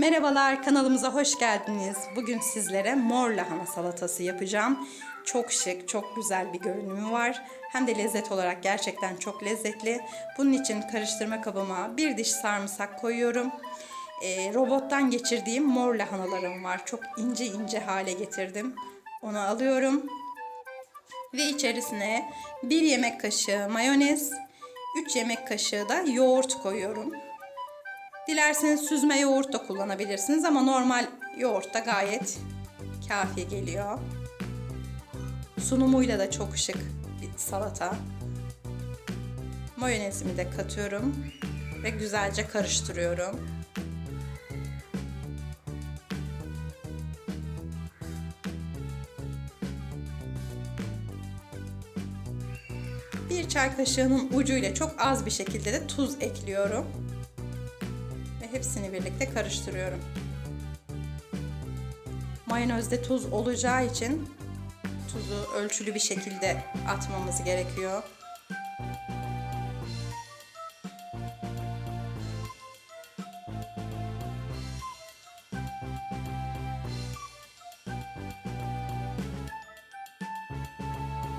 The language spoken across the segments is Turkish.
Merhabalar kanalımıza hoş geldiniz. Bugün sizlere mor lahana salatası yapacağım. Çok şık, çok güzel bir görünümü var. Hem de lezzet olarak gerçekten çok lezzetli. Bunun için karıştırma kabıma bir diş sarımsak koyuyorum. Ee, robottan geçirdiğim mor lahanalarım var. Çok ince ince hale getirdim. Onu alıyorum. Ve içerisine bir yemek kaşığı mayonez, 3 yemek kaşığı da yoğurt koyuyorum. Dilerseniz süzme yoğurt da kullanabilirsiniz ama normal yoğurt da gayet kafi geliyor. Sunumuyla da çok şık bir salata. Mayonezimi de katıyorum ve güzelce karıştırıyorum. Bir çay kaşığının ucuyla çok az bir şekilde de tuz ekliyorum hepsini birlikte karıştırıyorum. Mayonezde tuz olacağı için tuzu ölçülü bir şekilde atmamız gerekiyor.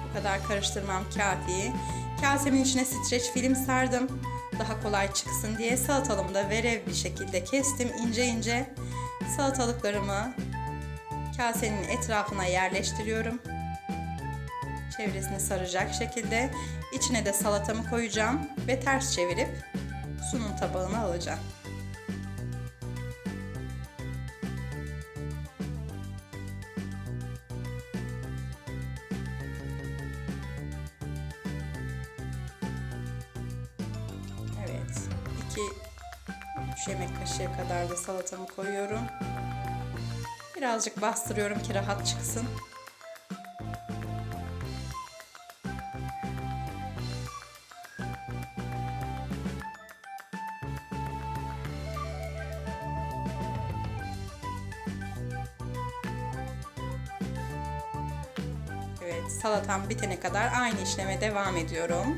Bu kadar karıştırmam kafi. Kasemin içine streç film sardım. Daha kolay çıksın diye salatalımı da verev bir şekilde kestim ince ince. Salatalıklarımı kasenin etrafına yerleştiriyorum. Çevresini saracak şekilde. İçine de salatamı koyacağım ve ters çevirip sunum tabağına alacağım. 2 3 yemek kaşığı kadar da salatamı koyuyorum. Birazcık bastırıyorum ki rahat çıksın. Evet, salatam bitene kadar aynı işleme devam ediyorum.